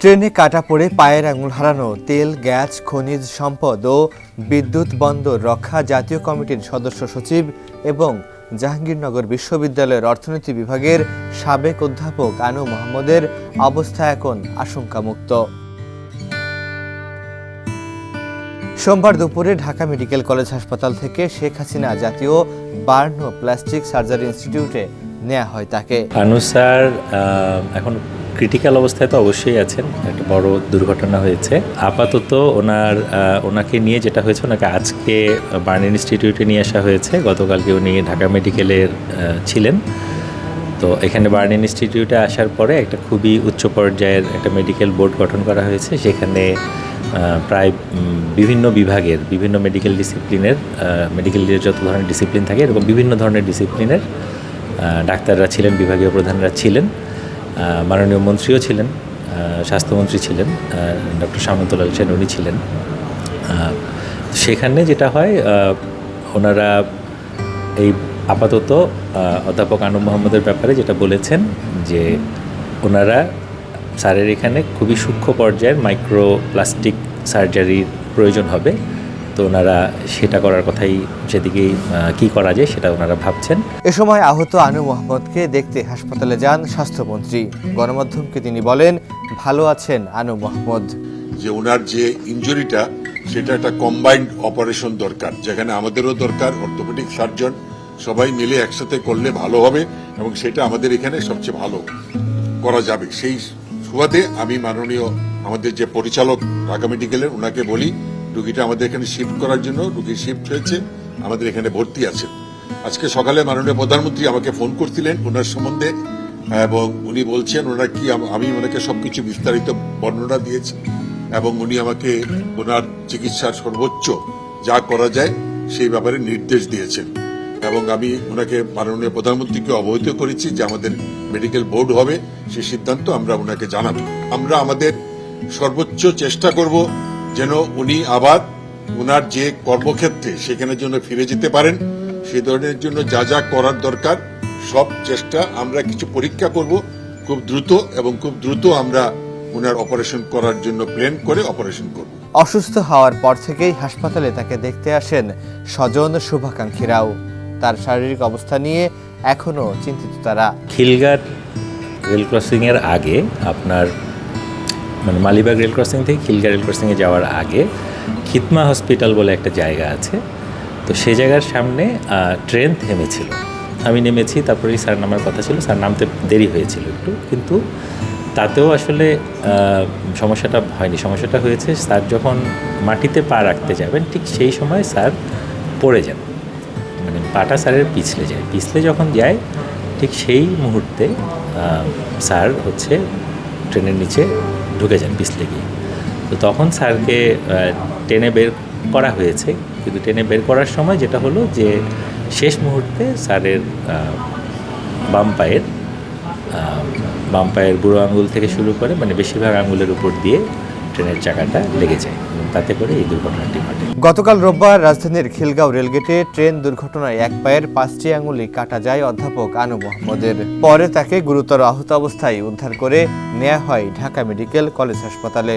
ট্রেনে কাটা পড়ে পায়ের আঙুল হারানো, তেল, গ্যাস, খনিজ সম্পদ ও বিদ্যুৎ বন্দর রক্ষা জাতীয় কমিটির সদস্য সচিব এবং জাহাঙ্গীরনগর বিশ্ববিদ্যালয়ের অর্থনীতি বিভাগের সাবেক অধ্যাপক আনু মোহাম্মদের অবস্থা এখন আশঙ্কামুক্ত। সোমবার দুপুরে ঢাকা মেডিকেল কলেজ হাসপাতাল থেকে শেখ হাসিনা জাতীয় বার্ন প্লাস্টিক সার্জারি ইনস্টিটিউটে নেওয়া হয় তাকে। আনু স্যার এখন ক্রিটিক্যাল অবস্থায় তো অবশ্যই আছেন। একটা বড় দুর্ঘটনা হয়েছে। আপাতত ওনার ওনাকে নিয়ে যেটা হয়েছে, ওনাকে আজকে বার্ন ইনস্টিটিউটে নিয়ে আসা হয়েছে। গতকালকে উনি ঢাকা মেডিকেলের ছিলেন। তো এখানে বার্ন ইনস্টিটিউটে আসার পরে একটা খুবই উচ্চ পর্যায়ের একটা মেডিকেল বোর্ড গঠন করা হয়েছে। সেখানে প্রায় বিভিন্ন বিভাগের, বিভিন্ন মেডিকেল ডিসিপ্লিনের মেডিকেলের যত ধরনের ডিসিপ্লিন থাকে, এরকম বিভিন্ন ধরনের ডিসিপ্লিনের ডাক্তাররা ছিলেন, বিভাগীয় প্রধানরা ছিলেন। মাননীয় মন্ত্রীও ছিলেন স্বাস্থ্যমন্ত্রী ছিলেন ডক্টর সামন্তলাল সেন উনি ছিলেন। সেখানে যেটা হয় ওনারা এই আপাতত অধ্যাপক আনু মোহাম্মদের ব্যাপারে যেটা বলেছেন যে ওনারা স্যারের এখানে খুবই সূক্ষ্ম পর্যায়ের মাইক্রো প্লাস্টিক সার্জারির প্রয়োজন হবে। তো ওনারা সেটা করার কথাই সেদিকেই কী করা যায় সেটা ওনারা ভাবছেন। এ সময় আহত আনু মোহাম্মদকে দেখতে হাসপাতালে যান স্বাস্থ্যমন্ত্রী। গণমাধ্যমকে তিনি বলেন ভালো আছেন আনু মোহাম্মদ। যে ওনার যে ইনজুরিটা সেটা একটা কম্বাইন্ড অপারেশন দরকার। যেখানে আমাদেরও দরকার অর্থোপেডিক সার্জন সবাই মিলে একসাথে করলে ভালো হবে এবং সেটা আমাদের এখানে সবচেয়ে ভালো করা যাবে। সেই সুবাদে আমি মাননীয় আমাদের যে পরিচালক ঢাকা মেডিকেলের ওনাকে বলি রুগীটা আমাদের এখানে শিফট করার জন্য রুগী শিফট হয়েছে, আমাদের এখানে ভর্তি আছে। আজকে সকালে মাননীয় প্রধানমন্ত্রী আমাকে ফোন করছিলেন ওনার সম্বন্ধে, এবং উনি বলছেন ওনার কি আমি ওনাকে সবকিছু বিস্তারিত বর্ণনা দিয়েছি, এবং উনি আমাকে ওনার চিকিৎসার সর্বোচ্চ যা করা যায় সেই ব্যাপারে নির্দেশ দিয়েছেন। এবং আমি ওনাকে মাননীয় প্রধানমন্ত্রীকে অবহিত করেছি যে আমাদের মেডিকেল বোর্ড হবে সেই সিদ্ধান্ত আমরা ওনাকে জানাব। আমরা আমাদের সর্বোচ্চ চেষ্টা করব যেন উনি আবার ওনার যে কর্মক্ষেত্রে সেখানে জন্য ফিরে যেতে পারেন সে ধরনের জন্য যা যা করার দরকার সব চেষ্টা আমরা কিছু পরীক্ষা করব। খুব দ্রুত এবং খুব দ্রুত আমরা ওনার অপারেশন করার জন্য প্ল্যান করে অপারেশন করব। অসুস্থ হওয়ার পর থেকেই হাসপাতালে তাকে দেখতে আসেন স্বজন শুভাকাঙ্ক্ষীরাও। তার শারীরিক অবস্থা নিয়ে এখনও চিন্তিত তারা। খিলগার রেল ক্রসিংয়ের আগে আপনার মানে মালিবাগ রেল ক্রসিং থেকে খিলগা রেল ক্রসিংয়ে যাওয়ার আগে খিতমা হসপিটাল বলে একটা জায়গা আছে। তো সেই জায়গার সামনে ট্রেন থেমেছিল। আমি নেমেছি, তারপরেই স্যার নামার কথা ছিল। স্যার নামতে দেরি হয়েছিল একটু। কিন্তু তাতেও আসলে সমস্যাটা হয়নি। সমস্যাটা হয়েছে, স্যার যখন মাটিতে পা রাখতে যাবেন, ঠিক সেই সময় স্যার পড়ে যান। মানে পাটা স্যারের পিছলে যায়। পিছলে যখন যায়, ঠিক সেই মুহূর্তে স্যার হচ্ছে ট্রেনের নিচে ঢুকে যান পিছলে গিয়ে তো তখন স্যারকে টেনে বের করা হয়েছে। কিন্তু টেনে বের করার সময় যেটা হলো যে, শেষ মুহূর্তে স্যারের বাম পায়ের বাম পায়ের বুড়ো আঙুল থেকে শুরু করে মানে বেশিরভাগ আঙুলের উপর দিয়ে ট্রেনের চাকাটা লেগে যায় তাতে করে এই দুর্ঘটনাটি ঘটে। গতকাল রোববার রাজধানীর খিলগাঁও রেলগেটে ট্রেন দুর্ঘটনায় এক পায়ের পাঁচটি আঙুলি কাটা যায় অধ্যাপক আনু মোহাম্মদের। পরে তাকে গুরুতর আহত অবস্থায় উদ্ধার করে নেওয়া হয় ঢাকা মেডিকেল কলেজ হাসপাতালে।